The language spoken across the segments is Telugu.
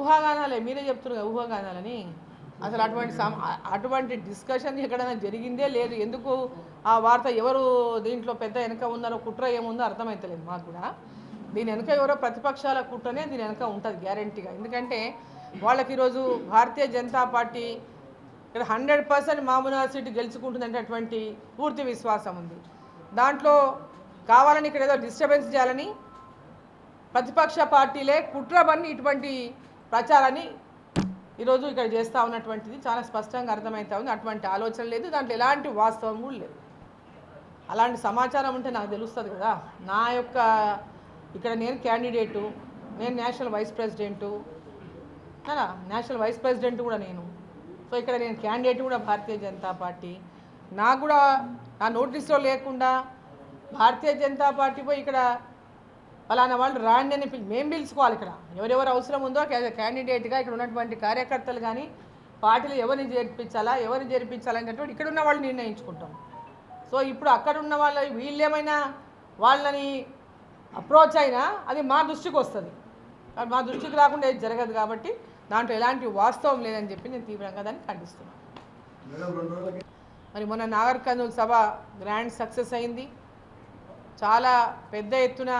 ఊహాగానాలే మీరే చెప్తున్నారు కదా ఊహాగానాలని. అసలు అటువంటి అటువంటి డిస్కషన్ ఎక్కడైనా జరిగిందే లేదు. ఎందుకు ఆ వార్త ఎవరు దీంట్లో పెద్ద వెనక ఉన్నారో కుట్ర ఏముందో అర్థమవుతలేదు మాకు కూడా. దీని వెనక ఎవరో ప్రతిపక్షాల కుట్రనే దీని వెనక ఉంటుంది గ్యారంటీగా. ఎందుకంటే వాళ్ళకి ఈరోజు భారతీయ జనతా పార్టీ ఇక్కడ హండ్రెడ్ పర్సెంట్ మామూలు సీటు గెలుచుకుంటుందనేటటువంటి పూర్తి విశ్వాసం ఉంది. దాంట్లో కావాలని ఇక్కడ ఏదో డిస్టర్బెన్స్ చేయాలని ప్రతిపక్ష పార్టీలే కుట్రబన్ని ఇటువంటి ప్రచారాన్ని ఈరోజు ఇక్కడ చేస్తూ ఉన్నటువంటిది చాలా స్పష్టంగా అర్థమవుతా ఉంది. అటువంటి ఆలోచన లేదు. దాంట్లో ఎలాంటి వాస్తవం కూడా లేదు. అలాంటి సమాచారం ఉంటే నాకు తెలుస్తుంది కదా. నా యొక్క ఇక్కడ నేను క్యాండిడేటు నేను నేషనల్ వైస్ ప్రెసిడెంటు కదా నేషనల్ వైస్ ప్రెసిడెంట్ కూడా నేను. సో ఇక్కడ నేను క్యాండిడేట్ కూడా భారతీయ జనతా పార్టీ. నాకు కూడా నా నోటీస్లో లేకుండా భారతీయ జనతా పార్టీ పోయి ఇక్కడ ఫలానా వాళ్ళు రాండి అని పిలి మేము పిలుచుకోవాలి ఇక్కడ. ఎవరెవరు అవసరం ఉందో క్యాండిడేట్గా ఇక్కడ ఉన్నటువంటి కార్యకర్తలు కానీ పార్టీలు ఎవరిని చేర్పించాలా ఎవరిని చేర్పించాలనేటటువంటి ఇక్కడ ఉన్న వాళ్ళు నిర్ణయించుకుంటాం. సో ఇప్పుడు అక్కడ ఉన్న వాళ్ళ వీళ్ళు ఏమైనా వాళ్ళని అప్రోచ్ అయినా అది మా దృష్టికి వస్తుంది. మా దృష్టికి రాకుండా ఏది జరగదు కాబట్టి దాంట్లో ఎలాంటి వాస్తవం లేదని చెప్పి నేను తీవ్రంగా దాన్ని ఖండిస్తున్నాను. మరి మొన్న నాగర్ కర్నూలు సభ గ్రాండ్ సక్సెస్ అయింది. చాలా పెద్ద ఎత్తున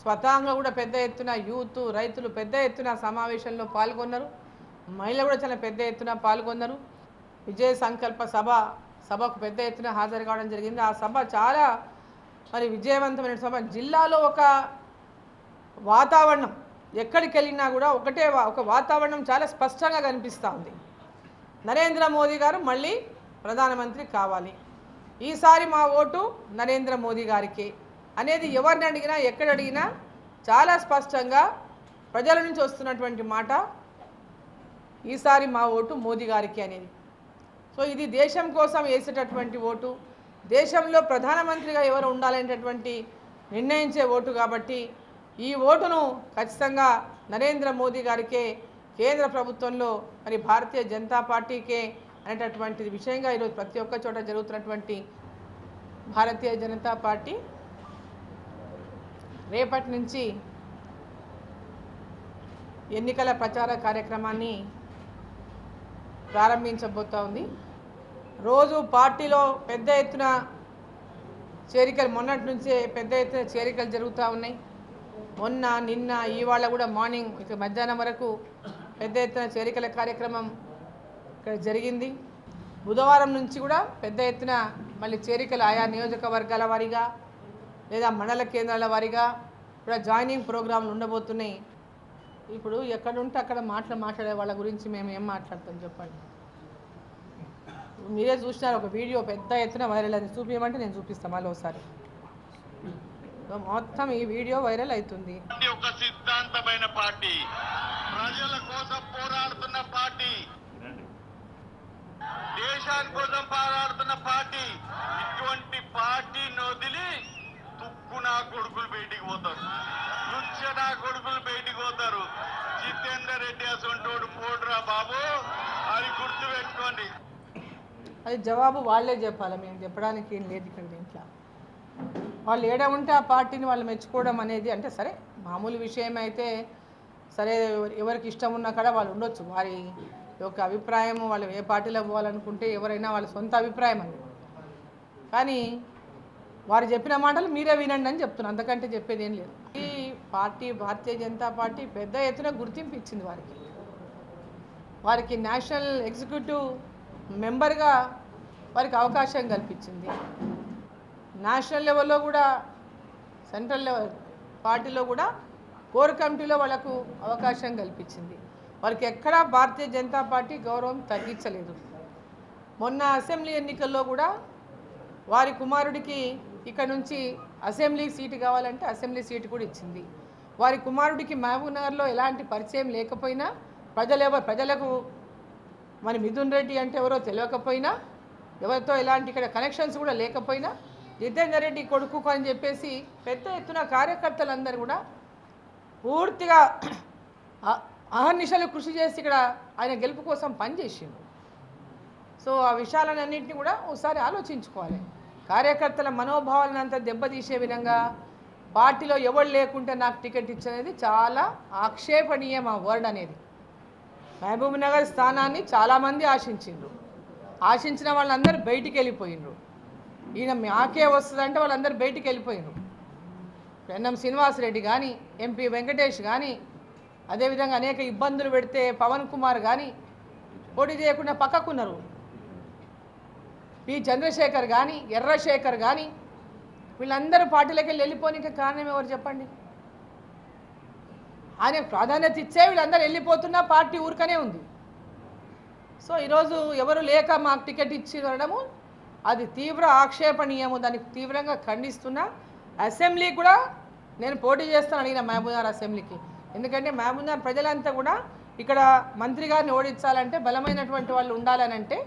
స్వతహాగా కూడా పెద్ద ఎత్తున యూత్ రైతులు పెద్ద ఎత్తున సమావేశంలో పాల్గొన్నారు. మహిళలు కూడా చాలా పెద్ద ఎత్తున పాల్గొన్నారు. విజయ సంకల్ప సభ సభకు పెద్ద ఎత్తున హాజరు కావడం జరిగింది. ఆ సభ చాలా మరి విజయవంతమైన సభ. జిల్లాలో ఒక వాతావరణం ఎక్కడికి వెళ్ళినా కూడా ఒకటే ఒక వాతావరణం చాలా స్పష్టంగా కనిపిస్తూ ఉంది. నరేంద్ర మోదీ గారు మళ్ళీ ప్రధానమంత్రి కావాలి. ఈసారి మా ఓటు నరేంద్ర మోదీ గారికి. అనేది ఎవరిని అడిగినా ఎక్కడ అడిగినా చాలా స్పష్టంగా ప్రజల నుంచి వస్తున్నటువంటి మాట ఈసారి మా ఓటు మోదీ గారికి అనేది. సో ఇది దేశం కోసం వేసేటటువంటి ఓటు దేశంలో ప్రధానమంత్రిగా ఎవరు ఉండాలనేటటువంటి నిర్ణయించే ఓటు కాబట్టి ఈ ఓటును ఖచ్చితంగా నరేంద్ర మోదీ గారికే కేంద్ర ప్రభుత్వంలో మరి భారతీయ జనతా పార్టీకే అనేటటువంటి విషయంగా ఈరోజు ప్రతి ఒక్క చోట జరుగుతున్నటువంటి భారతీయ జనతా పార్టీ రేపటి నుంచి ఎన్నికల ప్రచార కార్యక్రమాన్ని ప్రారంభించబోతా ఉంది. రోజు పార్టీలో పెద్ద ఎత్తున చేరికలు మొన్నటి నుంచే పెద్ద ఎత్తున చేరికలు జరుగుతూ ఉన్నాయి. మొన్న నిన్న ఇవాళ కూడా మార్నింగ్ ఇక మధ్యాహ్నం వరకు పెద్ద ఎత్తున చేరికల కార్యక్రమం ఇక్కడ జరిగింది. బుధవారం నుంచి కూడా పెద్ద ఎత్తున మళ్ళీ చేరికలు ఆయా నియోజకవర్గాల వారీగా లేదా మండల కేంద్రాల వారీగా కూడా జాయినింగ్ ప్రోగ్రాంలు ఉండబోతున్నాయి. ఇప్పుడు ఎక్కడ ఉంటే అక్కడ మాటలు మాట్లాడే వాళ్ళ గురించి మేము ఏం మాట్లాడతాం చెప్పండి. మీరే చూసినారు ఒక వీడియో పెద్ద ఎత్తున వైరల్ అది చూపించమంటే నేను చూపిస్తాను మళ్ళీ ఒకసారి. మొత్తం ఈ వీడియో వైరల్ అవుతుంది. ఒక సిద్ధాంతమైన పార్టీ. ప్రజల కోసం పోరాడుతున్న పార్టీ. దేశాని కోసం పోరాడుతున్న పార్టీ. ఇటువంటి పార్టీ కొడుకులు బయటికి పోతారు. నృత్య నా కొడుకులు బయటికి పోతారు. జితేందర్ రెడ్డి అసంటోడు పోడురా బాబు అది గుర్తు పెట్టుకోండి. అది జవాబు వాళ్ళే చెప్పాలి. మేము చెప్పడానికి ఏం లేదు ఇక్కడ దీంట్లో వాళ్ళు ఏడ ఉంటే ఆ పార్టీని వాళ్ళు మెచ్చుకోవడం అనేది అంటే సరే మామూలు విషయం అయితే సరే ఎవరికి ఇష్టం ఉన్నా కూడా వాళ్ళు ఉండొచ్చు. వారి యొక్క అభిప్రాయం వాళ్ళు ఏ పార్టీలో పోవాలనుకుంటే ఎవరైనా వాళ్ళ సొంత అభిప్రాయం అది. కానీ వారు చెప్పిన మాటలు మీరే వినండి అని చెప్తున్నాను అంతకంటే చెప్పేది ఏం లేదు. ఈ పార్టీ భారతీయ జనతా పార్టీ పెద్ద ఎత్తున గుర్తింపు ఇచ్చింది వారికి. వారికి నేషనల్ ఎగ్జిక్యూటివ్ మెంబర్గా వారికి అవకాశం కల్పించింది. నేషనల్ లెవెల్లో కూడా సెంట్రల్ లెవెల్ పార్టీలో కూడా కోర్ కమిటీలో వాళ్ళకు అవకాశం కల్పించింది. వారికి ఎక్కడా భారతీయ జనతా పార్టీ గౌరవం తగ్గించలేదు. మొన్న అసెంబ్లీ ఎన్నికల్లో కూడా వారి కుమారుడికి ఇక్కడ నుంచి అసెంబ్లీ సీటు కావాలంటే అసెంబ్లీ సీటు కూడా ఇచ్చింది. వారి కుమారుడికి మహబూబ్నగర్లో ఎలాంటి పరిచయం లేకపోయినా ప్రజలు ప్రజలకు మరి మిథున్ రెడ్డి అంటే ఎవరో తెలియకపోయినా ఎవరితో ఎలాంటి ఇక్కడ కనెక్షన్స్ కూడా లేకపోయినా జితేందర్ రెడ్డి కొడుకు అని చెప్పేసి పెద్ద ఎత్తున కార్యకర్తలందరూ కూడా పూర్తిగా అహర్నిశలు కృషి చేసి ఇక్కడ ఆయన గెలుపు కోసం పనిచేసిండు సో ఆ విషయాలన్నింటినీ కూడా ఒకసారి ఆలోచించుకోవాలి. కార్యకర్తల మనోభావాలను అంతా దెబ్బతీసే విధంగా పార్టీలో ఎవరు లేకుంటే నాకు టికెట్ ఇచ్చనేది చాలా ఆక్షేపణీయం ఆ వర్డ్ అనేది. మహబూబ్నగర్ స్థానాన్ని చాలామంది ఆశించిండ్రు. ఆశించిన వాళ్ళందరూ బయటికి వెళ్ళిపోయినరు ఈయన మాకే వస్తుందంటే వాళ్ళందరూ బయటికి వెళ్ళిపోయిండ్రు ఎన్ఎం శ్రీనివాసరెడ్డి కానీ ఎంపీ వెంకటేష్ కానీ అదేవిధంగా అనేక ఇబ్బందులు పెడితే పవన్ కుమార్ కానీ పోటీ చేయకుండా పక్కకున్నారు. పి చంద్రశేఖర్ కానీ ఎర్రశేఖర్ కానీ వీళ్ళందరూ పార్టీలోకి వెళ్ళి వెళ్ళిపోనికి కారణం ఎవరు చెప్పండి? ఆయన ప్రాధాన్యత ఇచ్చే వీళ్ళందరూ వెళ్ళిపోతున్నా పార్టీ ఊరికనే ఉంది. సో ఈరోజు ఎవరు లేక మాకు టికెట్ ఇచ్చి అనడము అది తీవ్ర ఆక్షేపణీయము. దానికి తీవ్రంగా ఖండిస్తున్నా అసెంబ్లీ కూడా నేను పోటీ చేస్తాను అడిగిన మహబూబ్నగర్ అసెంబ్లీకి. ఎందుకంటే మహబూబ్నగర్ ప్రజలంతా కూడా ఇక్కడ మంత్రి గారిని ఓడించాలంటే బలమైనటువంటి వాళ్ళు ఉండాలని అంటే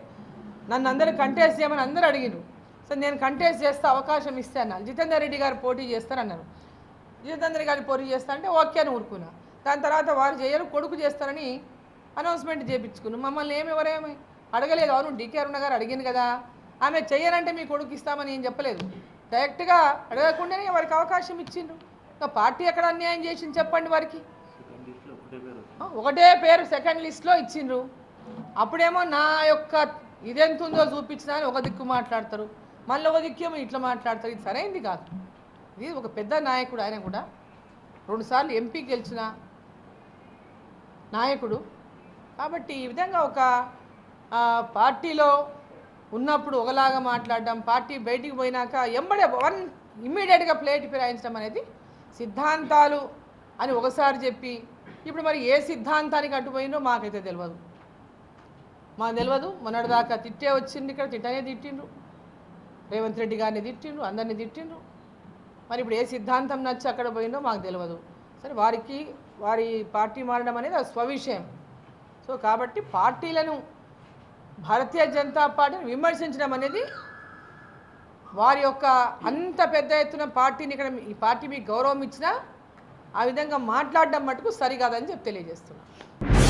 నన్ను అందరూ కంటెస్ట్ చేయమని అందరూ అడిగిరు సో నేను కంటెస్ట్ చేస్తే అవకాశం ఇస్తాను జితేందర్ రెడ్డి గారు పోటీ చేస్తారన్నారు. జితేందర్ గారు పోటీ చేస్తా అంటే ఓకే అని ఊరుకున్నా. దాని తర్వాత వారు చేయరు కొడుకు చేస్తారని అనౌన్స్మెంట్ చేయించుకున్నాం మమ్మల్ని ఏమి ఎవరేమి అడగలేదు. అవును డీకే అరుణ గారు అడిగింది కదా. ఆమె చెయ్యనంటే మీ కొడుకు ఇస్తామని ఏం చెప్పలేదు. డైరెక్ట్గా అడగకుండానే వారికి అవకాశం ఇచ్చిండ్రు. ఇంకా పార్టీ ఎక్కడ అన్యాయం చేసింది చెప్పండి వారికి. ఒకటే పేరు సెకండ్ లిస్ట్లో ఇచ్చిండ్రు. అప్పుడేమో నా యొక్క ఇదెంత ఉందో చూపించినా అని ఒక దిక్కు మాట్లాడతారు. మళ్ళీ ఒక దిక్కేమో ఇట్లా మాట్లాడతారు. ఇది సరైంది కాదు. ఇది ఒక పెద్ద నాయకుడు ఆయన కూడా రెండుసార్లు ఎంపీ గెలిచిన నాయకుడు. కాబట్టి ఈ విధంగా ఒక పార్టీలో ఉన్నప్పుడు ఒకలాగా మాట్లాడడం పార్టీ బయటికి పోయినాక ఎంబడే వన్ ఇమ్మీడియట్గా ప్లేట్ ఫిరాయించడం అనేది సిద్ధాంతాలు అని ఒకసారి చెప్పి ఇప్పుడు మరి ఏ సిద్ధాంతానికి అడ్డుపోయిందో మాకైతే తెలియదు మాకు తెలియదు మొన్నటిదాకా తిట్టే వచ్చింది ఇక్కడ తిట్టనే తిట్టిండ్రు. రేవంత్ రెడ్డి గారిని తిట్టిండ్రు అందరినీ తిట్టిండ్రు. మరి ఇప్పుడు ఏ సిద్ధాంతం నచ్చి అక్కడ పోయిందో మాకు తెలియదు సరే వారికి వారి పార్టీ మారడం అనేది అది స్వవిషయం. సో కాబట్టి పార్టీలను భారతీయ జనతా పార్టీని విమర్శించడం అనేది వారి యొక్క అంత పెద్ద ఎత్తున పార్టీని ఇక్కడ ఈ పార్టీ మీకు గౌరవం ఇచ్చినా ఆ విధంగా మాట్లాడడం మటుకు సరికాదని చెప్పి తెలియజేస్తున్నాను